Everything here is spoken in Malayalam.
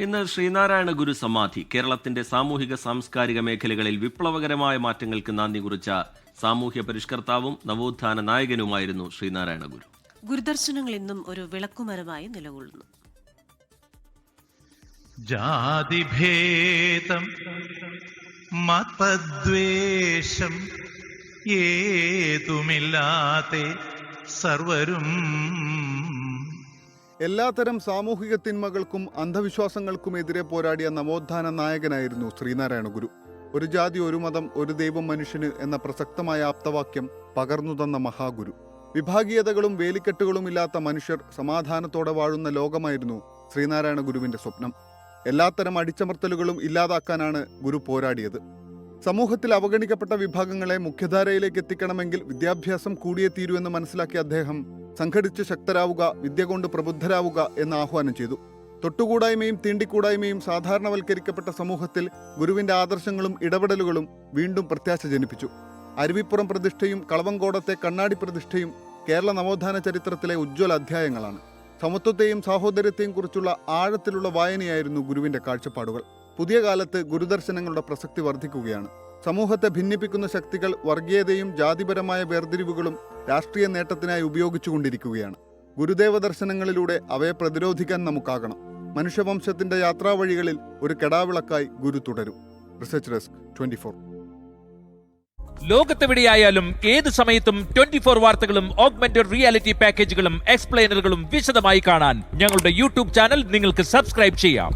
ഇന്ന് ശ്രീനാരായണ ഗുരു സമാധി കേരളത്തിന്റെ സാമൂഹിക സാംസ്കാരിക മേഖലകളിൽ വിപ്ലവകരമായ മാറ്റങ്ങൾക്ക് നാന്ദി കുറിച്ച സാമൂഹ്യ പരിഷ്കർത്താവും നവോത്ഥാന നായകനുമായിരുന്നു ശ്രീനാരായണ ഗുരു. ഗുരുദർശനങ്ങൾ ഇന്നും ഒരു വിളക്കുമരമായി നിലകൊള്ളുന്നു. ജാതിഭേദം മതദ്വേഷം ഏതുമില്ലാതെ സർവരും എല്ലാത്തരം സാമൂഹിക തിന്മകൾക്കും അന്ധവിശ്വാസങ്ങൾക്കുമെതിരെ പോരാടിയ നവോത്ഥാന നായകനായിരുന്നു ശ്രീനാരായണ ഗുരു ഒരു ജാതി ഒരു മതം ഒരു ദൈവം മനുഷ്യന് എന്ന പ്രസക്തമായ ആപ്തവാക്യം പകർന്നു തന്ന മഹാഗുരു. വിഭാഗീയതകളും വേലിക്കെട്ടുകളും ഇല്ലാത്ത മനുഷ്യർ സമാധാനത്തോടെ വാഴുന്ന ലോകമായിരുന്നു ശ്രീനാരായണ ഗുരുവിന്റെ സ്വപ്നം. എല്ലാത്തരം അടിച്ചമർത്തലുകളും ഇല്ലാതാക്കാനാണ് ഗുരു പോരാടിയത്. സമൂഹത്തിൽ അവഗണിക്കപ്പെട്ട വിഭാഗങ്ങളെ മുഖ്യധാരയിലേക്ക് എത്തിക്കണമെങ്കിൽ വിദ്യാഭ്യാസം കൂടിയേ തീരൂ എന്ന് മനസ്സിലാക്കിയ അദ്ദേഹം സംഘടിച്ച് ശക്തരാവുക വിദ്യ കൊണ്ട് പ്രബുദ്ധരാവുക എന്ന് ആഹ്വാനം ചെയ്തു. തൊട്ടുകൂടായ്മയും തീണ്ടിക്കൂടായ്മയും സാധാരണവൽക്കരിക്കപ്പെട്ട സമൂഹത്തിൽ ഗുരുവിന്റെ ആദർശങ്ങളും ഇടപെടലുകളും വീണ്ടും പ്രത്യാശ ജനിപ്പിച്ചു. അരുവിപ്പുറം പ്രതിഷ്ഠയും കളവങ്കോടത്തെ കണ്ണാടി പ്രതിഷ്ഠയും കേരള നവോത്ഥാന ചരിത്രത്തിലെ ഉജ്ജ്വല അധ്യായങ്ങളാണ്. സമത്വത്തെയും സാഹോദര്യത്തെയും കുറിച്ചുള്ള ആഴത്തിലുള്ള വായനയായിരുന്നു ഗുരുവിന്റെ കാഴ്ചപ്പാടുകൾ. പുതിയ കാലത്ത് ഗുരുദർശനങ്ങളുടെ പ്രസക്തി വർദ്ധിക്കുകയാണ്. സമൂഹത്തെ ഭിന്നിപ്പിക്കുന്ന ശക്തികൾ വർഗീയതയും ജാതിപരമായ വേർതിരിവുകളും രാഷ്ട്രീയ നേട്ടത്തിനായി ഉപയോഗിച്ചുകൊണ്ടിരിക്കുകയാണ്. ഗുരുദേവ ദർശനങ്ങളിലൂടെ അവയെ പ്രതിരോധിക്കാൻ നമുക്കാകണം. മനുഷ്യവംശത്തിന്റെ യാത്രാവഴികളിൽ ഒരു കെടാവിളക്കായി ഗുരു തുടരും. Research desk twenty four. ലോകത്തെവിടെയായാലും ഏത് സമയത്തും ട്വന്റി ഫോർ വാർത്തകളും ഓഗ്മെന്റഡ് റിയാലിറ്റി പാക്കേജുകളും എക്സ്പ്ലെയിനറുകളും വിശദമായി കാണാൻ ഞങ്ങളുടെ യൂട്യൂബ് ചാനൽ നിങ്ങൾക്ക് സബ്സ്ക്രൈബ് ചെയ്യാം.